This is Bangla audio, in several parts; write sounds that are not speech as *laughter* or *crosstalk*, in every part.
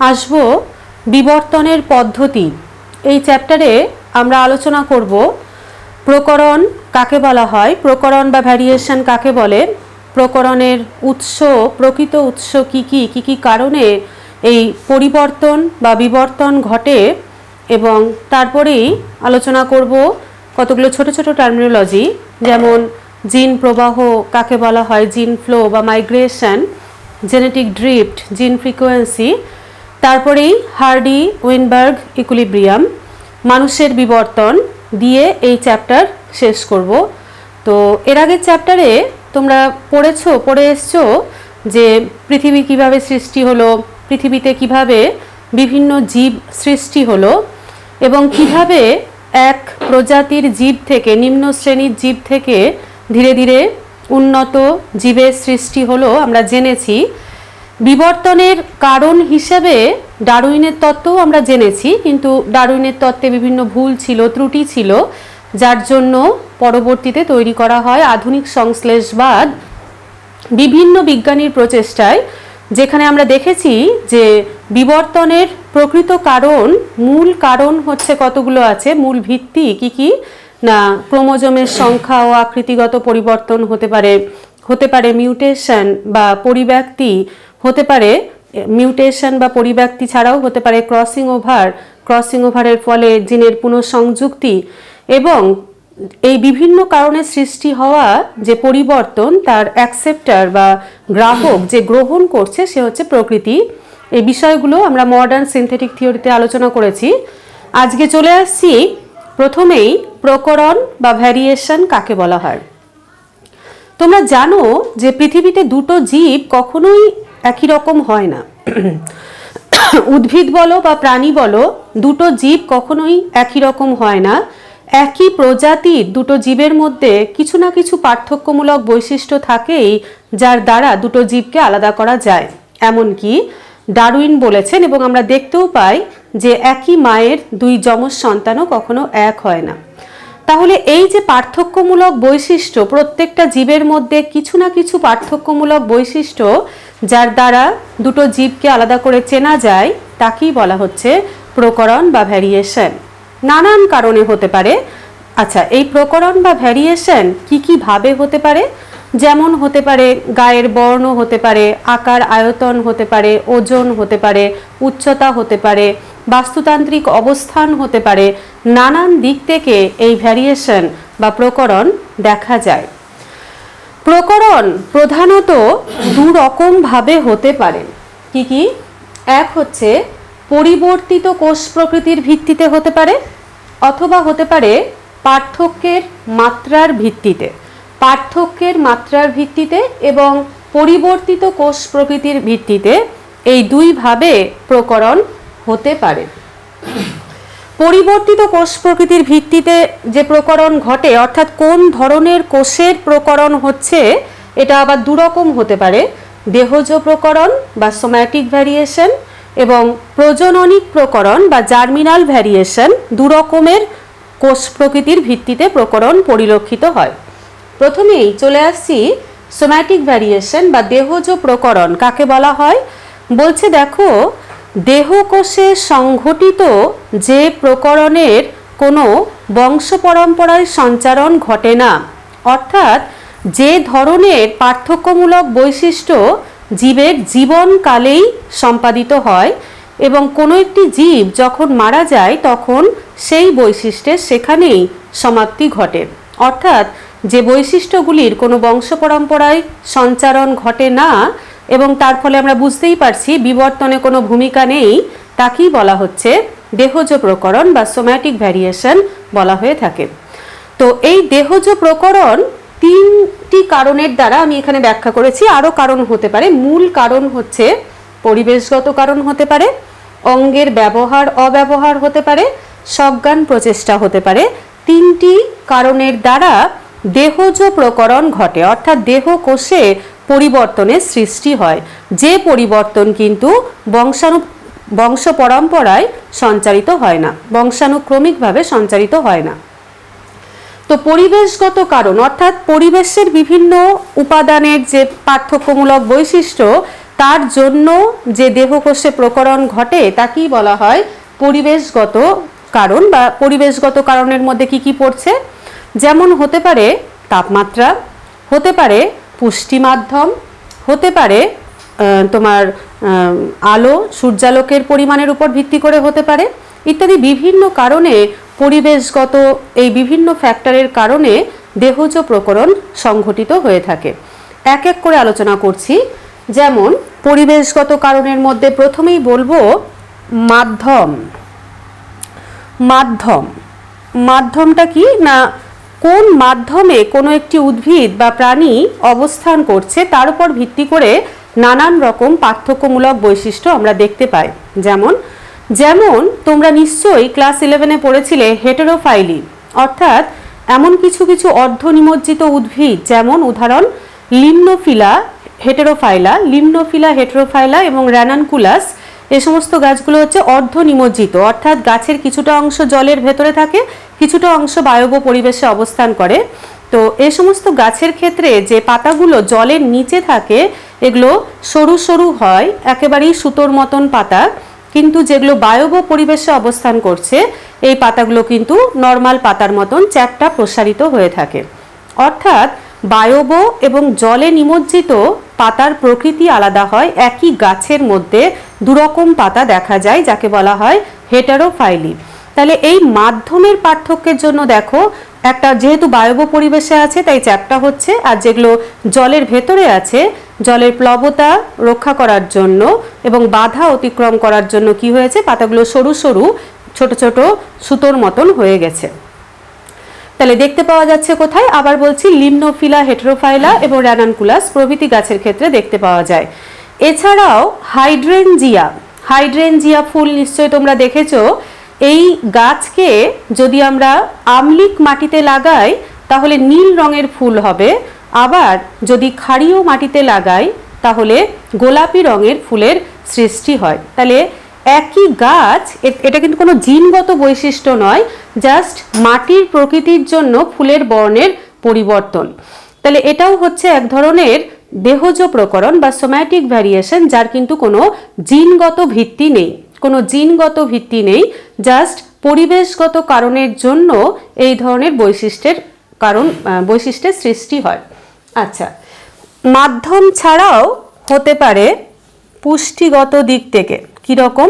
আসব বিবর্তনের পদ্ধতি। এই চ্যাপ্টারে আমরা আলোচনা করব প্রকরণ কাকে বলা হয়, প্রকরণ বা ভ্যারিয়েশন কাকে বলে, প্রকরণের উৎস, প্রকৃত উৎস কি কি কি কি কারণে এই পরিবর্তন বা বিবর্তন ঘটে এবং তারপরেই আলোচনা করব কতগুলো ছোট ছোট টার্মিনোলজি যেমন জিন প্রবাহ কাকে বলা হয় জিন ফ্লো বা migration genetic drift gene frequency তারপরেই হার্ডি, উইনবার্গ, ইকুলিব্রিয়াম, মানুষের বিবর্তন দিয়ে এই চ্যাপ্টার শেষ করব। তো এর আগের চ্যাপ্টারে তোমরা পড়েছো, পড়ে এসছো যে পৃথিবী কীভাবে সৃষ্টি হলো, পৃথিবীতে কীভাবে বিভিন্ন জীব সৃষ্টি হলো এবং কীভাবে এক প্রজাতির জীব থেকে, নিম্ন শ্রেণির জীব থেকে ধীরে ধীরে উন্নত জীবের সৃষ্টি হলো আমরা জেনেছি। বিবর্তনের কারণ হিসেবে ডারুইনের তত্ত্বও আমরা জেনেছি, কিন্তু ডারুইনের তত্ত্বে বিভিন্ন ভুল ছিল, ত্রুটি ছিল, যার জন্য পরবর্তীতে তৈরি করা হয় আধুনিক সংশ্লেষবাদ, বিভিন্ন বিজ্ঞানীর প্রচেষ্টায়, যেখানে আমরা দেখেছি যে বিবর্তনের প্রকৃত কারণ, মূল কারণ হচ্ছে কতগুলো আছে, মূল ভিত্তি কি কি, না ক্রোমোজোমের সংখ্যা ও আকৃতিগত পরিবর্তন হতে পারে হতে পারে মিউটেশন বা পরিব্যক্তি, হতে পারে মিউটেশন বা পরিব্যক্তি ছাড়াও হতে পারে ক্রসিং ওভার ক্রসিং ওভারের ফলে জিনের পুনঃসংযুক্তি এবং এই বিভিন্ন কারণে সৃষ্টি হওয়া যে পরিবর্তন, তার অ্যাকসেপ্টার বা গ্রাহক যে গ্রহণ করছে, সে হচ্ছে প্রকৃতি। এই বিষয়গুলো আমরা মডার্ন সিনথেটিক থিওরিতে আলোচনা করেছি। আজকে চলে আসছি প্রথমেই প্রকরণ বা ভ্যারিয়েশন কাকে বলা হয়? তোমরা জানো যে পৃথিবীতে দুটো জীব কখনোই একই রকম হয় না। উদ্ভিদ বলো বা প্রাণী বলো, দুটো জীব কখনোই একই রকম হয় না। একই প্রজাতির দুটো জীবের মধ্যে কিছু না কিছু পার্থক্যমূলক বৈশিষ্ট্য থাকেই, যার দ্বারা দুটো জীবকে আলাদা করা যায়। এমনকি ডারউইন বলেছেন এবং আমরা দেখতেও পাই যে একই মায়ের দুই যমজ সন্তানও কখনো এক হয় না। তাহলে এই যে পার্থক্যমূলক বৈশিষ্ট্য, প্রত্যেকটা জীবের মধ্যে কিছু না কিছু পার্থক্যমূলক বৈশিষ্ট্য যার দ্বারা দুটো জীবকে আলাদা করে চেনা যায়, তাকেই বলা হচ্ছে প্রকরণ বা ভ্যারিয়েশন নানান কারণে হতে পারে। আচ্ছা এই প্রকরণ বা ভ্যারিয়েশন কি কি ভাবে হতে পারে? যেমন হতে পারে গায়ের বর্ণ হতে পারে, আকার, আয়তন হতে পারে, ওজন হতে পারে, উচ্চতা হতে পারে বাস্তুতান্ত্রিক অবস্থান হতে পারে। নানান দিক থেকে এই ভ্যারিয়েশন বা প্রকরণ দেখা যায়। প্রকরণ প্রধানত দু রকম ভাবে হতে পারে। কি কি? এক হচ্ছে পরিবর্তিত কোষ প্রকৃতির ভিত্তিতে হতে পারে অথবা হতে পারে পার্থক্যের মাত্রার ভিত্তিতে। পার্থক্যের মাত্রার ভিত্তিতে এবং পরিবর্তিত কোষ প্রকৃতির ভিত্তিতে এই দুইভাবে প্রকরণ হতে পারে। পরিবর্তিত কোষ প্রকৃতির ভিত্তিতে যে প্রকরণ ঘটে, অর্থাৎ কোন ধরনের কোষের প্রকরণ হচ্ছে, এটা আবার দুরকম হতে পারে। দেহজ প্রকরণ বা সোম্যাটিক ভ্যারিয়েশন এবং প্রজননিক প্রকরণ বা জার্মিনাল ভ্যারিয়েশন দুরকমের কোষ প্রকৃতির ভিত্তিতে প্রকরণ পরিলক্ষিত হয়। প্রথমেই চলে আসছি সোম্যাটিক ভ্যারিয়েশন বা দেহজ প্রকরণ, কাকে বলা হয়? বলছে দেখো দেহকোষে সংঘটিত যে প্রকরণের কোনো বংশ পরম্পরায় সঞ্চারণ ঘটে না। অর্থাৎ যে ধরনের পার্থক্যমূলক বৈশিষ্ট্য জীবের জীবনকালেই সম্পাদিত হয় এবং কোনো একটি জীব যখন মারা যায় তখন সেই বৈশিষ্ট্যের সেখানেই সমাপ্তি ঘটে। অর্থাৎ যে বৈশিষ্ট্যগুলির কোনো বংশ পরম্পরায় সঞ্চারণ ঘটে না এবং তার ফলে আমরা বুঝতেই পারছি বিবর্তনে কোনো ভূমিকা নেই, তাকেই বলা হচ্ছে দেহজ প্রকরণ বা সোম্যাটিক ভ্যারিয়েশন বলা হয়ে থাকে। তো এই দেহজ প্রকরণ তিনটি কারণের দ্বারা আমি এখানে ব্যাখ্যা করেছি। আরও কারণ হতে পারে। মূল কারণ হচ্ছে পরিবেশগত কারণ হতে পারে, অঙ্গের ব্যবহার অব্যবহার হতে পারে, সজ্ঞান প্রচেষ্টা হতে পারে। তিনটি কারণের দ্বারা দেহজ প্রকরণ ঘটে, অর্থাৎ দেহ কোষে পরিবর্তনের সৃষ্টি হয়। যে পরিবর্তন কিন্তু বংশাণু বংশ পরম্পরায় সঞ্চারিত হয় না, বংশানুক্রমিকভাবে সঞ্চারিত হয় না। তো পরিবেশগত কারণ, অর্থাৎ পরিবেশের বিভিন্ন উপাদানের যে পার্থক্যমূলক বৈশিষ্ট্য, তার জন্য যে দেহকোষে প্রকরণ ঘটে, তাকেই বলা হয় পরিবেশগত কারণ বা পরিবেশগত কারণের মধ্যে কি কি পড়ছে? যেমন হতে পারে তাপমাত্রা, হতে পারে পুষ্টি মাধ্যম হতে পারে তোমার আলো, সূর্যালোকের পরিমাণের উপর ভিত্তি করে হতে পারে, ইত্যাদি বিভিন্ন কারণে পরিবেশগত এই বিভিন্ন ফ্যাক্টরের কারণে দেহজ প্রকরণ সংঘটিত হয়ে থাকে। এক এক করে আলোচনা করছি। যেমন, পরিবেশগত কারণের মধ্যে প্রথমেই বলব মাধ্যম। মাধ্যম। মাধ্যমটা কি না কোন মাধ্যমে কোনো একটি উদ্ভিদ বা প্রাণী অবস্থান করছে তার উপর ভিত্তি করে নানান রকম পার্থক্যমূলক বৈশিষ্ট্য আমরা দেখতে পাই। যেমন যেমন, তোমরা নিশ্চয়ই ক্লাস ইলেভেনে পড়েছিলে হেটেরোফাইলি অর্থাৎ এমন কিছু কিছু অর্ধ নিমজ্জিত উদ্ভিদ যেমন উদাহরণ লিমনোফিলা হেটেরোফাইলা লিমনোফিলা হেটেরোফাইলা এবং র্যানানকুলাস এই সমস্ত গাছগুলো হচ্ছে অর্ধ নিমজ্জিত অর্থাৎ গাছের কিছুটা অংশ জলের ভেতরে থাকে, কিছুটা অংশ বায়ব পরিবেশে অবস্থান করে। তো এই সমস্ত গাছের ক্ষেত্রে যে পাতাগুলো জলের নিচে থাকে, এগুলো সরু সরু হয়, একেবারেই সুতোর মতন পাতা, কিন্তু যেগুলো বায়ব পরিবেশে অবস্থান করছে, এই পাতাগুলো কিন্তু নর্মাল পাতার মতন চ্যাপটা প্রসারিত হয়ে থাকে। অর্থাৎ বায়ব এবং জলে নিমজ্জিত পাতার প্রকৃতি আলাদা হয়, একই গাছের মধ্যে দুরকম পাতা দেখা যায়, যাকে বলা হয় হেটারোফাইলি। তাহলে এই মাধ্যমের পার্থক্যের জন্য দেখো, একটা যেহেতু বায়ব পরিবেশে আছে, তাই চ্যাপটা হচ্ছে, আর যেগুলো জলের ভেতরে আছে, জলের প্লবতা রক্ষা করার জন্য এবং বাধা অতিক্রম করার জন্য কি হয়েছে, পাতাগুলো সরু সরু, ছোট ছোট সুতোর মতন হয়ে গেছে। তাহলে দেখতে পাওয়া যাচ্ছে কোথায়? আবার বলছি, লিমনোফিলা, হেটেরোফাইলা এবং র্যানানকুলাস প্রভৃতি গাছের ক্ষেত্রে দেখতে পাওয়া যায়। এছাড়াও হাইড্রেনজিয়া হাইড্রেনজিয়া ফুল নিশ্চয়ই তোমরা দেখেছ। এই গাছকে যদি আমরা আমলিক মাটিতে লাগাই, তাহলে নীল রঙের ফুল হবে। আবার যদি ক্ষারীয় মাটিতে লাগাই, তাহলে গোলাপি রঙের ফুলের সৃষ্টি হয়। তাহলে একই গাছ এটা কিন্তু কোনো জিনগত বৈশিষ্ট্য নয় জাস্ট মাটির প্রকৃতির জন্য ফুলের বর্ণের পরিবর্তন। তাহলে এটাও হচ্ছে এক ধরনের দেহজ প্রকরণ বা সোম্যাটিক ভ্যারিয়েশন যার কিন্তু কোনো জিনগত ভিত্তি নেই। কোনো জিনগত ভিত্তি নেই জাস্ট পরিবেশগত কারণের জন্য এই ধরনের বৈশিষ্ট্যের কারণ বৈশিষ্ট্যের সৃষ্টি হয়। আচ্ছা মাধ্যম ছাড়াও হতে পারে পুষ্টিগত দিক থেকে। কীরকম?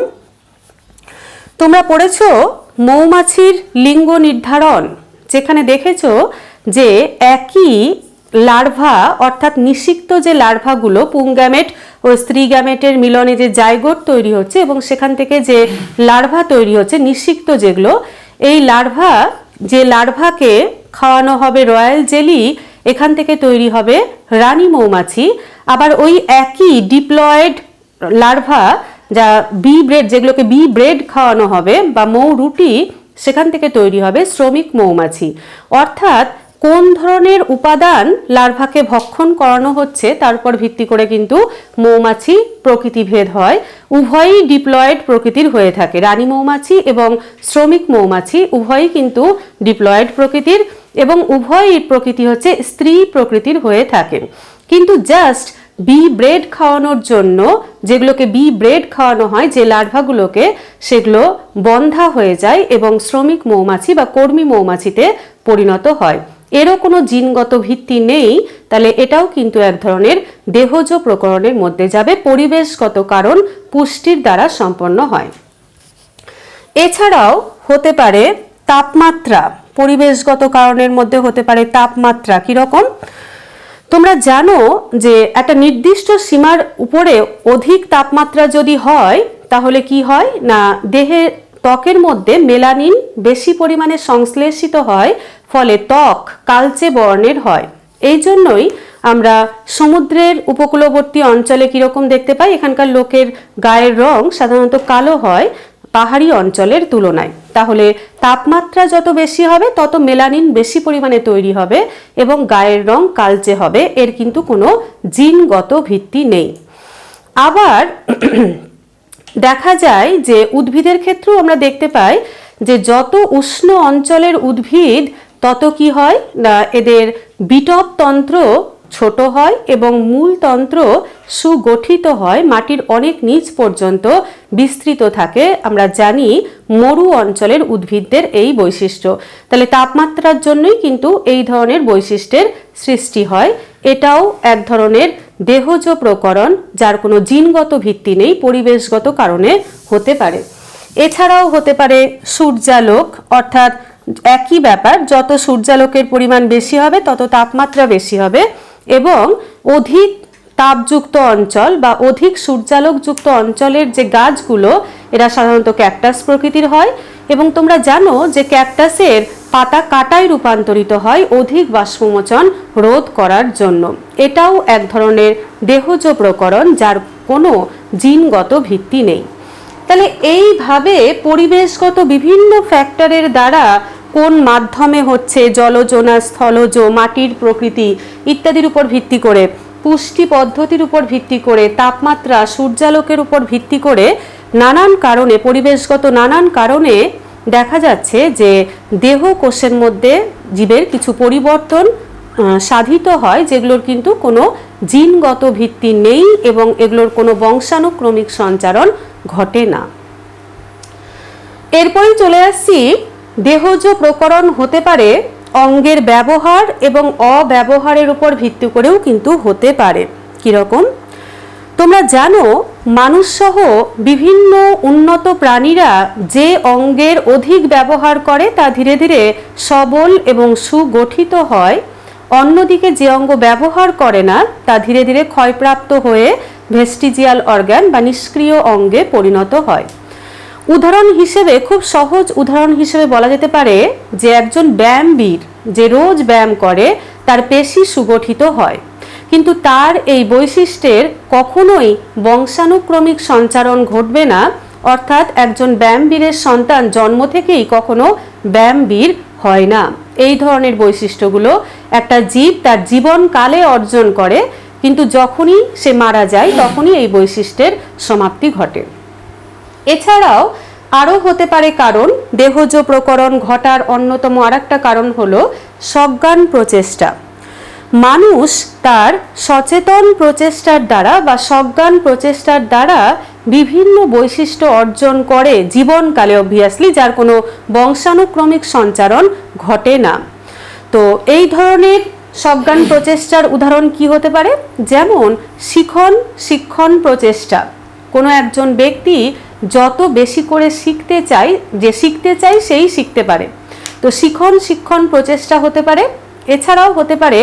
তোমরা পড়েছ মৌমাছির লিঙ্গ নির্ধারণ, যেখানে দেখেছ যে একই লার্ভা, অর্থাৎ নিষিক্ত যে লার্ভাগুলো পুংগ্যামেট ও স্ত্রী গ্যামেটের মিলনে যে জায়গোট তৈরি হচ্ছে এবং সেখান থেকে যে লার্ভা তৈরি হচ্ছে, নিষিক্ত যেগুলো, এই লার্ভা, যে লার্ভাকে খাওয়ানো হবে রয়্যাল জেলি, এখান থেকে তৈরি হবে রানী মৌমাছি। আবার ওই একই ডিপ্লয়েড লার্ভা যা বি ব্রেড যেগুলোকে বি ব্রেড খাওয়ানো হবে বা মৌ রুটি সেখান থেকে তৈরি হবে শ্রমিক মৌমাছি। অর্থাৎ কোন ধরনের উপাদান লার্ভাকে ভক্ষণ করানো হচ্ছে, তার উপর ভিত্তি করে কিন্তু মৌমাছি প্রকৃতিভেদ হয়। উভয়ই ডিপ্লয়েড প্রকৃতির হয়ে থাকে। রানী মৌমাছি এবং শ্রমিক মৌমাছি উভয়ই কিন্তু ডিপ্লয়েড প্রকৃতির এবং উভয়ই প্রকৃতি হচ্ছে স্ত্রী প্রকৃতির হয়ে থাকে। কিন্তু জাস্ট বি ব্রেড খাওয়ানোর জন্য যেগুলোকে বি ব্রেড খাওয়ানো হয়, যে লার্ভাগুলোকে, সেগুলো বন্ধা হয়ে যায় এবং শ্রমিক মৌমাছি বা কর্মী মৌমাছিতে পরিণত হয়। এরও কোনো জিনগত ভিত্তি নেই, তাহলে এটাও কিন্তু এক ধরনের দেহজ প্রকরণের মধ্যে যাবে, পরিবেশগত কারণ পুষ্টির দ্বারা সম্পন্ন হয়। এছাড়াও হতে পারে তাপমাত্রা, পরিবেশগত কারণের মধ্যে হতে পারে তাপমাত্রা কীরকম? তোমরা জানো যে একটা নির্দিষ্ট সীমার উপরে অধিক তাপমাত্রা যদি হয়, তাহলে কি হয়? না, দেহে ত্বকের মধ্যে মেলানিন বেশি পরিমাণে সংশ্লেষিত হয়, ফলে ত্বক কালচে বর্ণের হয়। এই জন্যই আমরা সমুদ্রের উপকূলবর্তী অঞ্চলে কীরকম দেখতে পাই? এখানকার লোকের গায়ের রং সাধারণত কালো হয়। পাহাড়ি অঞ্চলের তুলনায়। তাহলে তাপমাত্রা যত বেশি হবে, তত মেলানিন বেশি পরিমাণে তৈরি হবে এবং গায়ের রং কালচে হবে। এর কিন্তু কোনো জিনগত ভিত্তি নেই। আবার *clears throat* দেখা যায় যে উদ্ভিদের ক্ষেত্রেও আমরা দেখতে পাই যে যত উষ্ণ অঞ্চলের উদ্ভিদ, তত কি হয়? এদের বিটপ তন্ত্র ছোট হয় এবং মূলতন্ত্র সুগঠিত হয় মাটির অনেক নিচ পর্যন্ত বিস্তৃত থাকে। আমরা জানি মরু অঞ্চলের উদ্ভিদদের এই বৈশিষ্ট্য। তাহলে তাপমাত্রার জন্যই কিন্তু এই ধরনের বৈশিষ্ট্যের সৃষ্টি হয়। এটাও এক ধরনের দেহজ প্রকরণ, যার কোনো জিনগত ভিত্তি নেই, পরিবেশগত কারণে হতে পারে। এছাড়াও হতে পারে সূর্যালোক, অর্থাৎ একই ব্যাপার, যত সূর্যালোকের পরিমাণ বেশি হবে, তত তাপমাত্রা বেশি হবে। এবং অধিক তাপযুক্ত অঞ্চল বা অধিক সূর্যালোকযুক্ত অঞ্চলের যে গাছগুলো, এরা সাধারণত ক্যাকটাস প্রকৃতির হয় এবং তোমরা জানো যে ক্যাকটাসের পাতা কাটায় রূপান্তরিত হয় অধিক বাষ্পমোচন রোধ করার জন্য। এটাও এক ধরনের দেহজ প্রকরণ যার কোনো জিনগত ভিত্তি নেই। তাহলে এইভাবে পরিবেশগত বিভিন্ন ফ্যাক্টরের দ্বারা কোন মাধ্যমে হচ্ছে জলজ স্থলজ, মাটির প্রকৃতি ইত্যাদির উপর ভিত্তি করে, পুষ্টি পদ্ধতির উপর ভিত্তি করে, তাপমাত্রা সূর্যালোকের উপর ভিত্তি করে নানান কারণে, পরিবেশগত নানান কারণে দেখা যাচ্ছে যে দেহ কোষের মধ্যে জীবের কিছু পরিবর্তন সাধিত হয়, যেগুলোর কিন্তু কোনো জিনগত ভিত্তি নেই এবং এগুলোর কোনো বংশানুক্রমিক সঞ্চারণ ঘটে না। এরপরেই চলে আসছি দেহজ প্রকরণ হতে পারে, অঙ্গের ব্যবহার এবং অব্যবহারের উপর ভিত্তি করেও কিন্তু হতে পারে। কীরকম তোমরা জানো, মানুষসহ বিভিন্ন উন্নত প্রাণীরা যে অঙ্গের অধিক ব্যবহার করে তা ধীরে ধীরে সবল এবং সুগঠিত হয়। অন্যদিকে যে অঙ্গ ব্যবহার করে না, তা ধীরে ধীরে ক্ষয়প্রাপ্ত হয়ে ভেস্টিজিয়াল অর্গান বা নিষ্ক্রিয় অঙ্গে পরিণত হয়। উদাহরণ হিসেবে, খুব সহজ উদাহরণ হিসেবে বলা যেতে পারে যে একজন ব্যায়ামবীর যে রোজ ব্যায়াম করে, তার পেশি সুগঠিত হয়। কিন্তু তার এই বৈশিষ্ট্যের কখনোই বংশানুক্রমিক সঞ্চারণ ঘটবে না। অর্থাৎ একজন ব্যায়ামবীরের সন্তান জন্ম থেকেই কখনো ব্যায়ামবীর হয় না। এই ধরনের বৈশিষ্ট্যগুলো একটা জীব তার জীবনকালে অর্জন করে, কিন্তু যখনই সে মারা যায়, তখনই এই বৈশিষ্ট্যের সমাপ্তি ঘটে। এছাড়াও আরও হতে পারে কারণ দেহজ প্রকরণ ঘটার অন্যতম আরেকটা কারণ হল সজ্ঞান প্রচেষ্টা। মানুষ তার সচেতন প্রচেষ্টার দ্বারা বা সজ্ঞান প্রচেষ্টার দ্বারা বিভিন্ন বৈশিষ্ট্য অর্জন করে জীবনকালে অবভিয়াসলি যার কোনো বংশানুক্রমিক সঞ্চারণ ঘটে না। তো এই ধরনের সজ্ঞান প্রচেষ্টার উদাহরণ কি হতে পারে? যেমন শিখন, শিক্ষণ প্রচেষ্টা। কোনো একজন ব্যক্তি যত বেশি করে শিখতে চাই, যে শিখতে চাই সেই শিখতে পারে। তো শিখন শিক্ষণ প্রচেষ্টা হতে পারে, এছাড়াও হতে পারে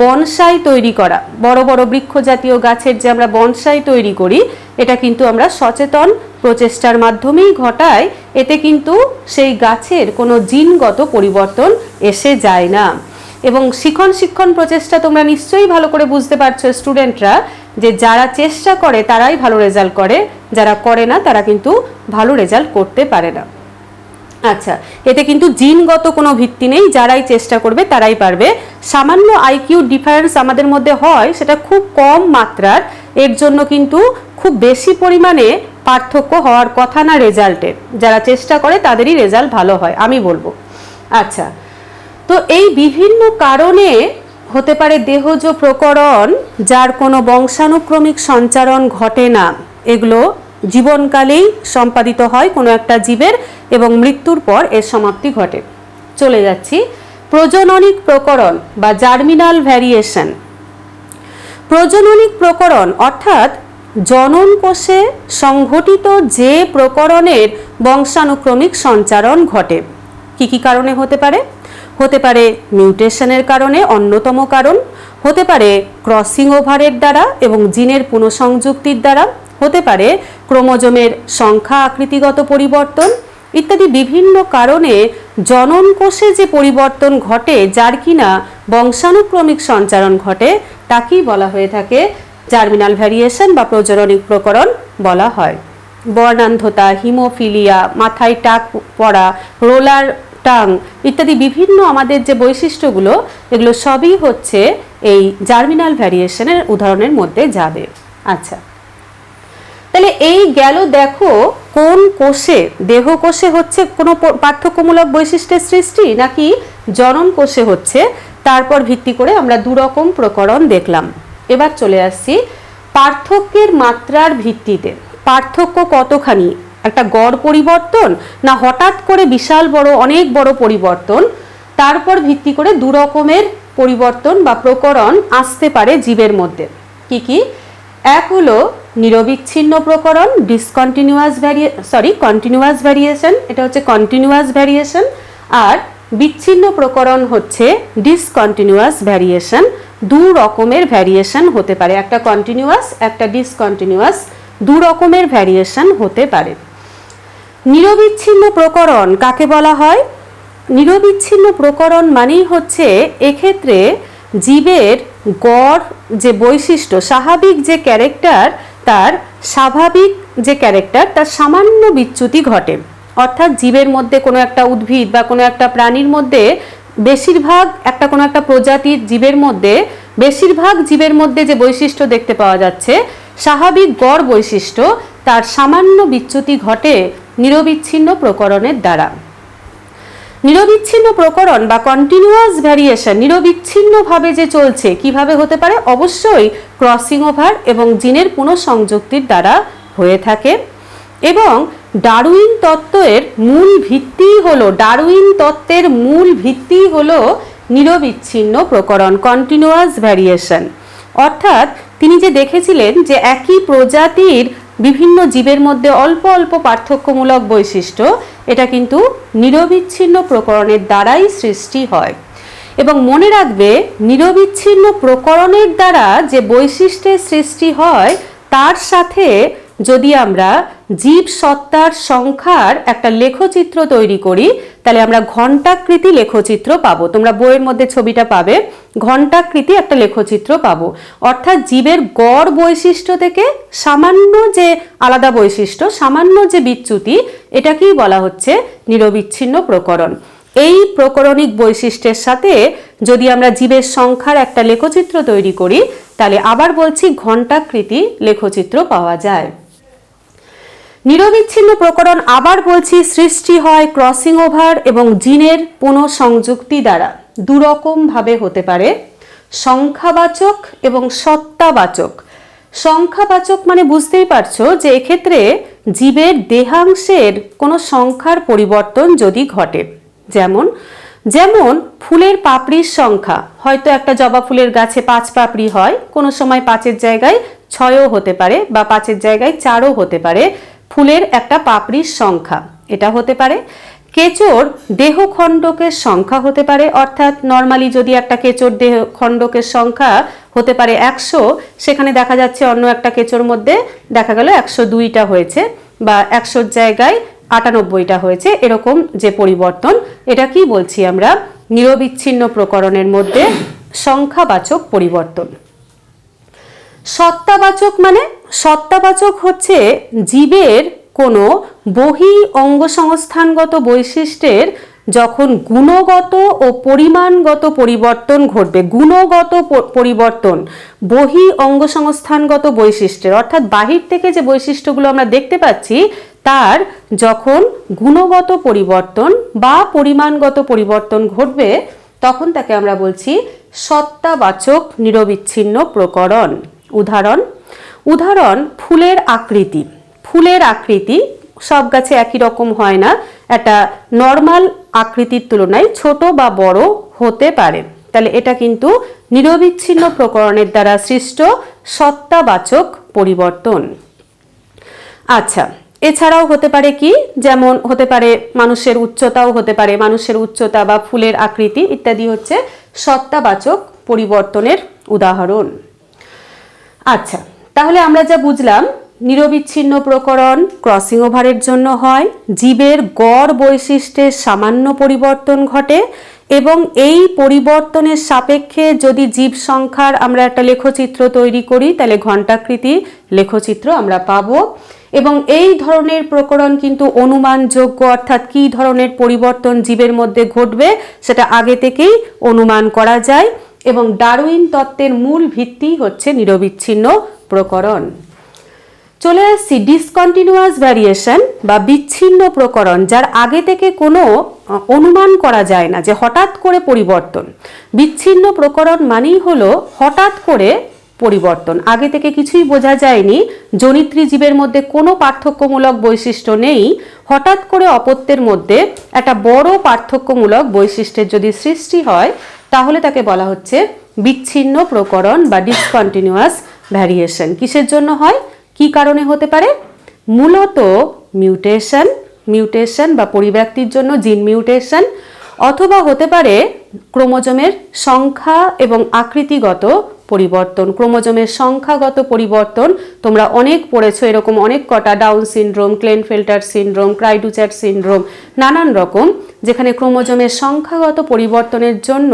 বনসাই তৈরি করা। বড় বড় বৃক্ষ জাতীয় গাছের যে আমরা বনসাই তৈরি করি, এটা কিন্তু আমরা সচেতন প্রচেষ্টার মাধ্যমেই ঘটাই এতে কিন্তু সেই গাছের কোনো জিনগত পরিবর্তন এসে যায় না। এবং শিখন শিক্ষণ প্রচেষ্টা তোমরা নিশ্চয়ই ভালো করে বুঝতে পারছ স্টুডেন্টরা যে যারা চেষ্টা করে তারাই ভালো রেজাল্ট করে, যারা করে না তারা কিন্তু ভালো রেজাল্ট করতে পারে না। আচ্ছা এতে কিন্তু জিনগত কোনো ভিত্তি নেই, যারাই চেষ্টা করবে তারাই পারবে। সামান্য আইকিউ ডিফারেন্স আমাদের মধ্যে হয়, সেটা খুব কম মাত্রার, এর জন্য কিন্তু খুব বেশি পরিমাণে পার্থক্য হওয়ার কথা না রেজাল্টে যারা চেষ্টা করে তাদেরই রেজাল্ট ভালো হয়, আমি বলব। আচ্ছা তো এই বিভিন্ন কারণে হতে পারে দেহজ প্রকরণ, যার কোনো বংশানুক্রমিক সঞ্চারণ ঘটে না। এগুলো জীবনকালেই সম্পাদিত হয় কোনো একটা জীবের এবং মৃত্যুর পর এর সমাপ্তি ঘটে। চলে যাচ্ছি। প্রজননিক প্রকরণ বা জার্মিনাল ভ্যারিয়েশন। প্রজননিক প্রকরণ অর্থাৎ জনন কোষে সংঘটিত যে প্রকরণের বংশানুক্রমিক সঞ্চারণ ঘটে। কি কি কারণে হতে পারে? হতে পারে মিউটেশনের কারণে অন্যতম কারণ, হতে পারে ক্রসিং ওভারের দ্বারা এবং জিনের পুনঃসংযুক্তির দ্বারা, হতে পারে ক্রোমোজোমের সংখ্যা আকৃতিগত পরিবর্তন ইত্যাদি বিভিন্ন কারণে জনন কোষে যে পরিবর্তন ঘটে, যার কিনা বংশানুক্রমিক সঞ্চারণ ঘটে, তাকেই বলা হয়ে থাকে জার্মিনাল ভ্যারিয়েশন বা প্রজননিক প্রকরণ বলা হয়। বর্ণান্ধতা, হিমোফিলিয়া, মাথায় টাক পড়া, রোলার টাং ইত্যাদি বিভিন্ন আমাদের যে বৈশিষ্ট্যগুলো, এগুলো সবই হচ্ছে এই জার্মিনাল ভ্যারিয়েশনের উদাহরণের মধ্যে যাবে। আচ্ছা। তাহলে এই গেল দেখো, কোন কোষে, দেহ কোষে হচ্ছে কোনো পার্থক্যমূলক বৈশিষ্ট্যের সৃষ্টি, নাকি জনন কোষে হচ্ছে? তারপর ভিত্তি করে আমরা দু রকম প্রকরণ দেখলাম। এবার চলে আসছি পার্থক্যের মাত্রার ভিত্তিতে। পার্থক্য কতখানি? একটা গড় পরিবর্তন না হঠাৎ করে বিশাল বড়, অনেক বড় পরিবর্তন? তারপর ভিত্তি করে দু রকমের পরিবর্তন বা প্রকরণ আসতে পারে জীবের মধ্যে। কি কি? এক হলো নিরবিচ্ছিন্ন প্রকরণ ডিসকন্টিনিউয়াস ভ্যারিয়ে সরি কন্টিনিউয়াস ভ্যারিয়েশন এটা হচ্ছে কন্টিনিউয়াস ভ্যারিয়েশন আর বিচ্ছিন্ন প্রকরণ হচ্ছে ডিসকন্টিনিউয়াস ভ্যারিয়েশন দু রকমের ভ্যারিয়েশন হতে পারে। একটা কন্টিনিউয়াস একটা ডিসকন্টিনিউয়াস দু রকমের ভ্যারিয়েশন হতে পারে। নিরবিচ্ছিন্ন প্রকরণ কাকে বলা হয়? নিরবিচ্ছিন্ন প্রকরণ মানেই হচ্ছে এক্ষেত্রে জীবের গড় যে বৈশিষ্ট্য, স্বাভাবিক যে ক্যারেক্টার, তার স্বাভাবিক যে ক্যারেক্টার, তার সামান্য বিচ্যুতি ঘটে। অর্থাৎ জীবের মধ্যে কোনো একটা উদ্ভিদ বা কোনো একটা প্রাণীর মধ্যে বেশিরভাগ একটা কোনো একটা প্রজাতির জীবের মধ্যে, বেশিরভাগ জীবের মধ্যে যে বৈশিষ্ট্য দেখতে পাওয়া যাচ্ছে, স্বাভাবিক গড় বৈশিষ্ট্য, তার সামান্য বিচ্যুতি ঘটে নিরবিচ্ছিন্ন প্রকরণের দ্বারা। নিরবিচ্ছিন্ন প্রকরণ বা কন্টিনিউয়াস ভ্যারিয়েশন নিরবিচ্ছিন্নভাবে যে চলছে, কীভাবে হতে পারে? অবশ্যই ক্রসিং ওভার এবং জিনের পুনঃসংযুক্তির দ্বারা হয়ে থাকে। এবং ডারউইন তত্ত্বের মূল ভিত্তি হলো, ডারউইন তত্ত্বের মূল ভিত্তি হলো নিরবিচ্ছিন্ন প্রকরণ কন্টিনিউয়াস ভ্যারিয়েশন অর্থাৎ তিনি যে দেখেছিলেন যে একই প্রজাতির বিভিন্ন জীবের মধ্যে অল্প অল্প পার্থক্যমূলক বৈশিষ্ট্য, এটা কিন্তু নিরবিচ্ছিন্ন প্রকরণের দ্বারাই সৃষ্টি হয়। এবং মনে রাখবে, নিরবিচ্ছিন্ন প্রকরণের দ্বারা যে বৈশিষ্ট্যের সৃষ্টি হয়, তার সাথে যদি আমরা জীব সত্তার সংখ্যার একটা লেখচিত্র তৈরি করি, তাহলে আমরা ঘণ্টাকৃতি লেখচিত্র পাবো। তোমরা বইয়ের মধ্যে ছবিটা পাবে। ঘণ্টাকৃতি একটা লেখচিত্র পাবো। অর্থাৎ জীবের গড় বৈশিষ্ট্য থেকে সামান্য যে আলাদা বৈশিষ্ট্য, সামান্য যে বিচ্যুতি, এটাকেই বলা হচ্ছে নিরবিচ্ছিন্ন প্রকরণ। এই প্রকরণিক বৈশিষ্ট্যের সাথে যদি আমরা জীবের সংখ্যার একটা লেখচিত্র তৈরি করি, তাহলে আবার বলছি ঘণ্টাকৃতি লেখচিত্র পাওয়া যায়। নিরবিচ্ছিন্ন প্রকরণ আবার বলছি, সৃষ্টি হয় ক্রসিং ওভার এবং জিনের পুনঃসংযুক্তি দ্বারা। দুরকম ভাবে হতে পারে সংখ্যাবাচক এবং সত্তাবাচক। সংখ্যাবাচক মানে বুঝতেই পারছ যে এক্ষেত্রে জীবের দেহাংশের কোনো সংখ্যার পরিবর্তন যদি ঘটে। যেমন যেমন ফুলের পাপড়ির সংখ্যা, হয়তো একটা জবা ফুলের গাছে পাঁচ পাপড়ি হয়, কোনো সময় পাঁচের জায়গায় ছয়ও হতে পারে বা পাঁচের জায়গায় চারও হতে পারে। ফুলের একটা পাপড়ির সংখ্যা। এটা হতে পারে কেচোর দেহ খণ্ডকের সংখ্যা হতে পারে, অর্থাৎ নর্মালি যদি একটা কেচোর দেহ খণ্ডকের সংখ্যা হতে পারে একশো, সেখানে দেখা যাচ্ছে অন্য একটা কেচোর মধ্যে দেখা গেল একশো দুইটা হয়েছে বা একশোর জায়গায় আটানব্বইটা হয়েছে, এরকম যে পরিবর্তন। এটা কি বলছি আমরা? নিরবিচ্ছিন্ন প্রকরণের মধ্যে সংখ্যাবাচক পরিবর্তন। সত্তাবাচক মানে সত্তাবাচক হচ্ছে জীবের কোনো বহি অঙ্গসংস্থানগত বৈশিষ্ট্যের যখন গুণগত ও পরিমাণগত পরিবর্তন ঘটবে, গুণগত পরিবর্তন, বহি অঙ্গসংস্থানগত বৈশিষ্ট্যের, অর্থাৎ বাহির থেকে যে বৈশিষ্ট্যগুলো আমরা দেখতে পাচ্ছি, তার যখন গুণগত পরিবর্তন বা পরিমাণগত পরিবর্তন ঘটবে, তখন তাকে আমরা বলছি সত্তাবাচক নিরবিচ্ছিন্ন প্রকরণ। উদাহরণ উদাহরণ, ফুলের আকৃতি। ফুলের আকৃতি সব গাছে একই রকম হয় না, একটা নর্মাল আকৃতির তুলনায় ছোট বা বড় হতে পারে। তাহলে এটা কিন্তু নিরবিচ্ছিন্ন প্রকরণের দ্বারা সৃষ্ট সত্তাবাচক পরিবর্তন। আচ্ছা এছাড়াও হতে পারে কি? যেমন হতে পারে মানুষের উচ্চতাও হতে পারে, মানুষের উচ্চতা বা ফুলের আকৃতি ইত্যাদি হচ্ছে সত্তাবাচক পরিবর্তনের উদাহরণ। আচ্ছা তাহলে আমরা যা বুঝলাম, নিরবিচ্ছিন্ন প্রকরণ ক্রসিং ওভারের জন্য হয়, জীবের গড় বৈশিষ্ট্যের সামান্য পরিবর্তন ঘটে, এবং এই পরিবর্তনের সাপেক্ষে যদি জীব সংখ্যার আমরা একটা লেখচিত্র তৈরি করি, তাহলে ঘণ্টাকৃতি লেখচিত্র আমরা পাব। এবং এই ধরনের প্রকরণ কিন্তু অনুমানযোগ্য, অর্থাৎ কী ধরনের পরিবর্তন জীবের মধ্যে ঘটবে, সেটা আগে থেকেই অনুমান করা যায়। এবং ডারউইন তত্ত্বের মূল ভিত্তি হচ্ছে নিরবিচ্ছিন্ন প্রকরণ। চলে আসছি ডিসকন্টিনিউয়াস ভ্যারিয়েশন বা বিচ্ছিন্ন প্রকরণ, যার আগে থেকে কোনো অনুমান করা যায় না যে হঠাৎ করে পরিবর্তন। বিচ্ছিন্ন প্রকরণ মানেই হলো হঠাৎ করে পরিবর্তন। আগে থেকে কিছুই বোঝা যায়নি, জনিত্রী জীবের মধ্যে কোনো পার্থক্যমূলক বৈশিষ্ট্য নেই। হঠাৎ করে অপত্যের মধ্যে একটা বড় পার্থক্যমূলক বৈশিষ্ট্যের যদি সৃষ্টি হয়, তাহলে তাকে বলা হচ্ছে বিচ্ছিন্ন প্রকরণ বা ডিসকন্টিনিউয়াস ভ্যারিয়েশন কিসের জন্য হয়? কি কারণে হতে পারে? মূলত মিউটেশন মিউটেশন বা পরিব্যক্তির জন্য জিন মিউটেশন অথবা হতে পারে ক্রোমোজোমের সংখ্যা এবং আকৃতিগত পরিবর্তন। ক্রোমোজোমের সংখ্যাগত পরিবর্তন, তোমরা অনেক পড়েছো এরকম অনেক কটা Down syndrome Klinefelter syndrome cri du chat syndrome নানান রকম, যেখানে ক্রোমোজোমের সংখ্যাগত পরিবর্তনের জন্য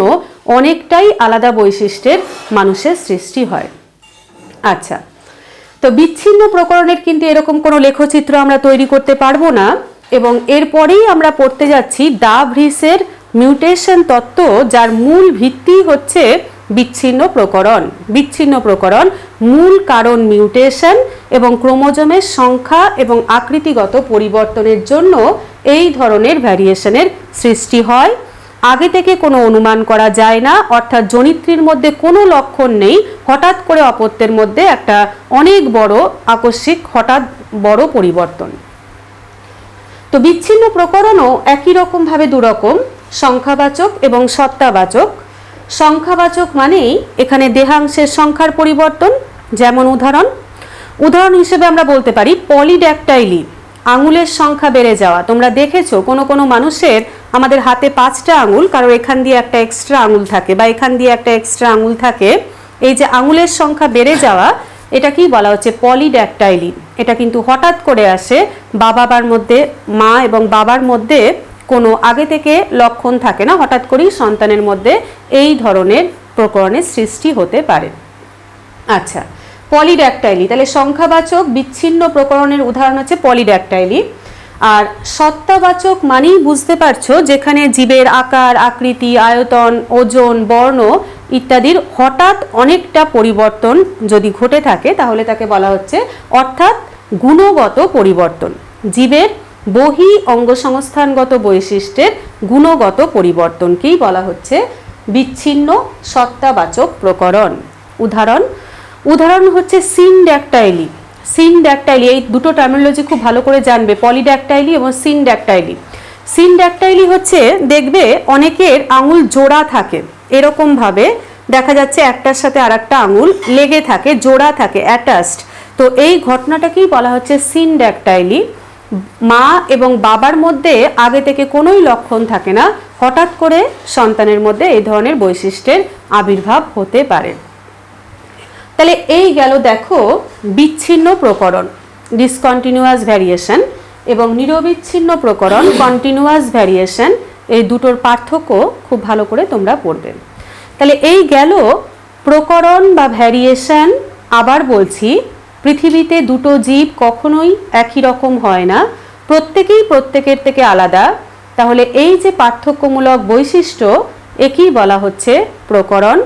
অনেকটাই আলাদা বৈশিষ্ট্যের মানুষের সৃষ্টি হয়। আচ্ছা তো বিচ্ছিন্ন প্রকরণের কিন্তু এরকম কোনো লেখচিত্র আমরা তৈরি করতে পারব না এবং এরপরেই আমরা পড়তে যাচ্ছি দা ভ্রিসের মিউটেশন তত্ত্ব, যার মূল ভিত্তি হচ্ছে বিচ্ছিন্ন প্রকরণ। বিচ্ছিন্ন প্রকরণ, মূল কারণ মিউটেশন এবং ক্রোমোজোমের সংখ্যা এবং আকৃতিগত পরিবর্তনের জন্য এই ধরনের ভ্যারিয়েশনের সৃষ্টি হয়। আগে থেকে কোনো অনুমান করা যায় না, অর্থাৎ জনিত্রীর মধ্যে কোনো লক্ষণ নেই। হঠাৎ করে অপত্যের মধ্যে একটা অনেক বড় আকস্মিক, হঠাৎ বড় পরিবর্তন। তো বিচ্ছিন্ন প্রকরণও একই রকমভাবে দুরকম, সংখ্যাবাচক এবং সত্তাবাচক। সংখ্যাবাচক মানেই এখানে দেহাংশের সংখ্যার পরিবর্তন, যেমন উদাহরণ। উদাহরণ হিসেবে আমরা বলতে পারি পলিড্যাকটাইলি আঙুলের সংখ্যা বেড়ে যাওয়া। তোমরা দেখেছ, কোনো কোনো মানুষের আমাদের হাতে পাঁচটা আঙুল কারোর এখান দিয়ে একটা এক্সট্রা আঙুল থাকে বা এখান দিয়ে একটা এক্সট্রা আঙুল থাকে। এই যে আঙুলের সংখ্যা বেড়ে যাওয়া, এটা কি বলা হচ্ছে পলিড্যাকটাইলি এটা কিন্তু হঠাৎ করে আসে বাবার মধ্যে, মা এবং বাবার মধ্যে কোনো আগে থেকে লক্ষণ থাকে না, হঠাৎ করেই সন্তানের মধ্যে এই ধরনের প্রকরণের সৃষ্টি হতে পারে। আচ্ছা পলিড্যাকটাইলি তাহলে সংখ্যাবাচক বিচ্ছিন্ন প্রকরণের উদাহরণ হচ্ছে পলিড্যাকটাইলি আর সত্তাবাচক মানেই বুঝতে পারছ যেখানে জীবের আকার, আকৃতি, আয়তন, ওজন, বর্ণ ইত্যাদির হঠাৎ অনেকটা পরিবর্তন যদি ঘটে থাকে, তাহলে তাকে বলা হচ্ছে অর্থাৎ গুণগত পরিবর্তন। জীবের বহি অঙ্গসংস্থানগত বৈশিষ্ট্যের গুণগত পরিবর্তনকেই বলা হচ্ছে বিচ্ছিন্ন সত্তাবাচক প্রকরণ। উদাহরণ উদাহরণ হচ্ছে সিনড্যাকটাইলি সিনড্যাকটাইলি এই দুটো টার্মিনোলজি খুব ভালো করে জানবে পলিড্যাকটাইলি এবং সিনড্যাকটাইলি সিনড্যাকটাইলি হচ্ছে, দেখবে অনেকের আঙুল জোড়া থাকে, এরকমভাবে দেখা যাচ্ছে একটার সাথে আর একটা আঙুল লেগে থাকে, জোড়া থাকে অ্যাটাচড তো এই ঘটনাটাকেই বলা হচ্ছে সিনড্যাকটাইলি মা এবং বাবার মধ্যে আগে থেকে কোনোই লক্ষণ থাকে না। হঠাৎ করে সন্তানের মধ্যে এই ধরনের বৈশিষ্ট্যের আবির্ভাব হতে পারে। তাহলে এই গেল দেখো বিচ্ছিন্ন প্রকরণ ডিসকন্টিনিউয়াস ভ্যারিয়েশন এবং নিরবিচ্ছিন্ন প্রকরণ কন্টিনিউয়াস ভ্যারিয়েশন এই দুটোর পার্থক্য খুব ভালো করে তোমরা পড়বে। তাহলে এই গেল প্রকরণ বা ভ্যারিয়েশন আবার বলছি পৃথিবীতে দুটো জীব কখনোই একই রকম হয় না। প্রত্যেকেই প্রত্যেকের থেকে আলাদা। তাহলে এই যে পার্থক্যমূলক বৈশিষ্ট্য, একেই বলা হচ্ছে প্রকরণ।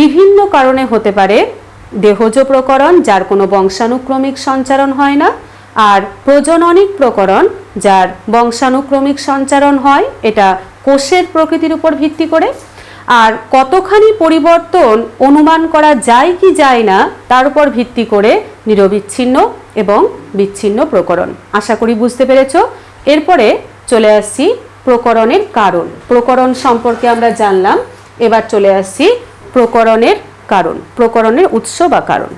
বিভিন্ন কারণে হতে পারে দেহজ প্রকরণ, যার কোনো বংশানুক্রমিক সঞ্চারণ হয় না, আর প্রজননিক প্রকরণ, যার বংশানুক্রমিক সঞ্চারণ হয়। এটা কোষের প্রকৃতির উপর ভিত্তি করে। আর কতখানি পরিবর্তন অনুমান করা যায় কি যায় না, তার উপর ভিত্তি করে নিরবিচ্ছিন্ন এবং বিচ্ছিন্ন প্রকরণ। আশা করি বুঝতে পেরেছ? এরপরে চলে আসছি প্রকরণের কারণ। প্রকরণ সম্পর্কে আমরা জানলাম, এবার চলে আসছি প্রকরণের কারণ, প্রকরণের উৎস বা কারণ।